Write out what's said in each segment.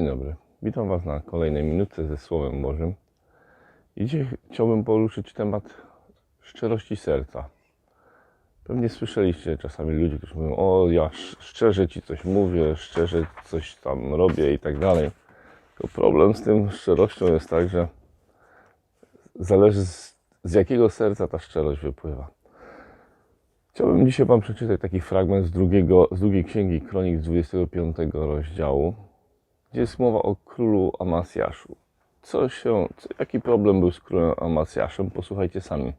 Dzień dobry. Witam Was na kolejnej minutce ze Słowem Bożym. I dzisiaj chciałbym poruszyć temat szczerości serca. Pewnie słyszeliście czasami ludzi, którzy mówią: O, ja sz- szczerze Ci coś mówię, szczerze coś tam robię i tak dalej. Tylko problem z tym szczerością jest tak, że zależy z, z jakiego serca ta szczerość wypływa. Chciałbym dzisiaj Wam przeczytać taki fragment z, drugiego, z drugiej księgi Kronik z 25 rozdziału, gdzie jest mowa o królu Amasjaszu. Co się, jaki problem był z królem Amasjaszem? Posłuchajcie sami.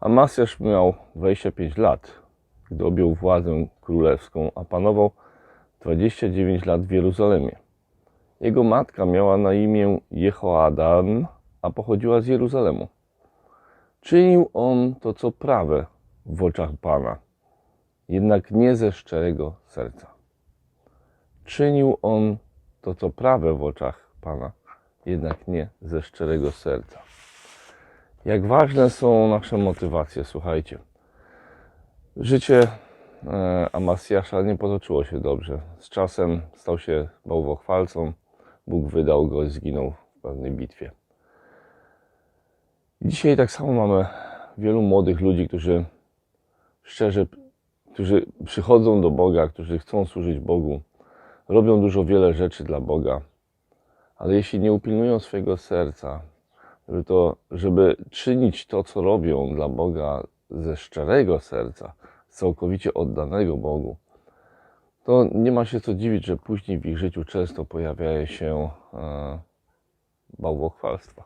Amasjasz miał 25 lat, gdy objął władzę królewską, a panował 29 lat w Jeruzalemie. Jego matka miała na imię Jehoadan, a pochodziła z Jeruzalemu. Czynił on to, co prawe w oczach Pana, jednak nie ze szczerego serca. Czynił on to, co prawe w oczach Pana, jednak nie ze szczerego serca. Jak ważne są nasze motywacje, słuchajcie. Życie e, Amasjasza nie potoczyło się dobrze. Z czasem stał się bałwochwalcą. Bóg wydał go i zginął w pewnej bitwie. Dzisiaj tak samo mamy wielu młodych ludzi, którzy szczerze, którzy przychodzą do Boga, którzy chcą służyć Bogu, robią dużo wiele rzeczy dla Boga, ale jeśli nie upilnują swojego serca, żeby, to, żeby czynić to, co robią dla Boga ze szczerego serca, całkowicie oddanego Bogu, to nie ma się co dziwić, że później w ich życiu często pojawiają się e, bałwochwalstwa.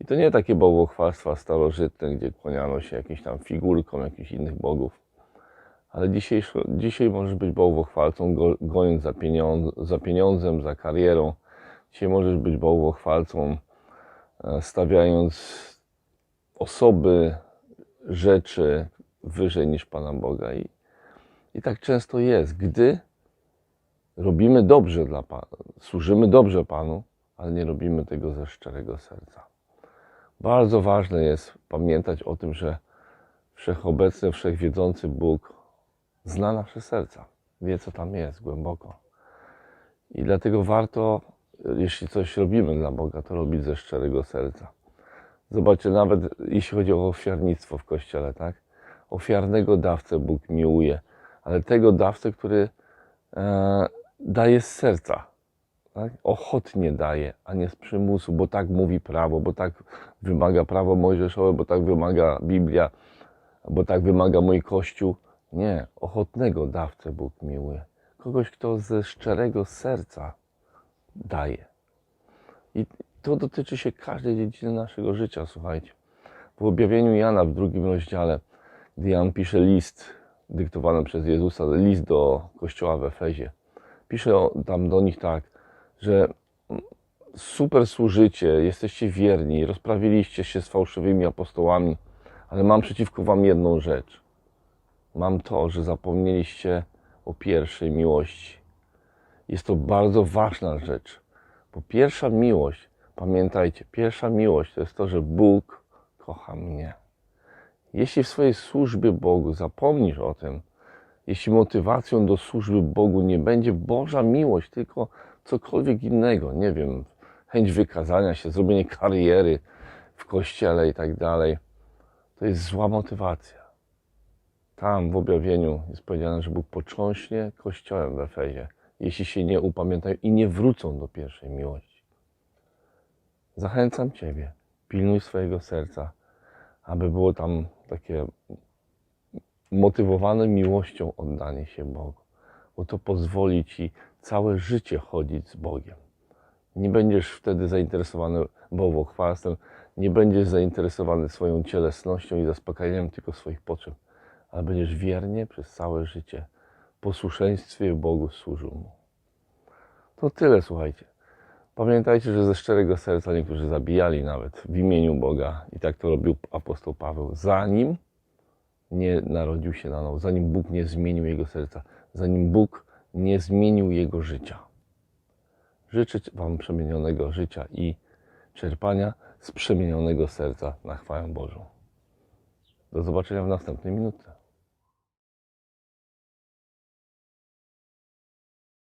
I to nie takie bałwochwalstwa starożytne, gdzie kłaniano się jakimś tam figurkom jakichś innych bogów. Ale dzisiaj, dzisiaj możesz być bałwochwalcą, go- za, pieniądz, za pieniądzem, za karierą. Dzisiaj możesz być bałwochwalcą, e, stawiając osoby, rzeczy wyżej niż Pana Boga. I, i tak często jest, gdy robimy dobrze dla Pana, służymy dobrze Panu, ale nie robimy tego ze szczerego serca. Bardzo ważne jest pamiętać o tym, że wszechobecny, wszechwiedzący Bóg zna nasze serca, wie co tam jest głęboko. I dlatego warto, jeśli coś robimy dla Boga, to robić ze szczerego serca. Zobaczcie, nawet jeśli chodzi o ofiarnictwo w kościele, tak? Ofiarnego dawcę Bóg miłuje, ale tego dawcę, który e, daje z serca, tak? ochotnie daje, a nie z przymusu, bo tak mówi prawo, bo tak wymaga prawo mojżeszowe, bo tak wymaga Biblia, bo tak wymaga mój Kościół. Nie, ochotnego dawcę Bóg miłuje. Kogoś, kto ze szczerego serca daje. I to dotyczy się każdej dziedziny naszego życia, słuchajcie. W objawieniu Jana w drugim rozdziale, gdy Jan pisze list dyktowany przez Jezusa, list do kościoła w Efezie, pisze tam do nich tak, że super służycie, jesteście wierni, rozprawiliście się z fałszywymi apostołami, ale mam przeciwko wam jedną rzecz. Mam to, że zapomnieliście o pierwszej miłości. Jest to bardzo ważna rzecz, bo pierwsza miłość, pamiętajcie, pierwsza miłość to jest to, że Bóg kocha mnie. Jeśli w swojej służbie Bogu zapomnisz o tym, jeśli motywacją do służby Bogu nie będzie Boża miłość, tylko cokolwiek innego, nie wiem, chęć wykazania się, zrobienie kariery w kościele i tak dalej, to jest zła motywacja. Tam w objawieniu jest powiedziane, że Bóg począśnie kościołem w Efezie, jeśli się nie upamiętają i nie wrócą do pierwszej miłości. Zachęcam Ciebie, pilnuj swojego serca, aby było tam takie motywowane miłością oddanie się Bogu, bo to pozwoli Ci całe życie chodzić z Bogiem. Nie będziesz wtedy zainteresowany bałwochwalstwem, nie będziesz zainteresowany swoją cielesnością i zaspokajaniem tylko swoich potrzeb, ale będziesz wiernie przez całe życie w posłuszeństwie Bogu służył Mu. To tyle, słuchajcie. Pamiętajcie, że ze szczerego serca niektórzy zabijali nawet w imieniu Boga i tak to robił apostoł Paweł, zanim nie narodził się na nowo, zanim Bóg nie zmienił jego serca, zanim Bóg nie zmienił jego życia. Życzę Wam przemienionego życia i czerpania z przemienionego serca na chwałę Bożą. Do zobaczenia w następnej minutce.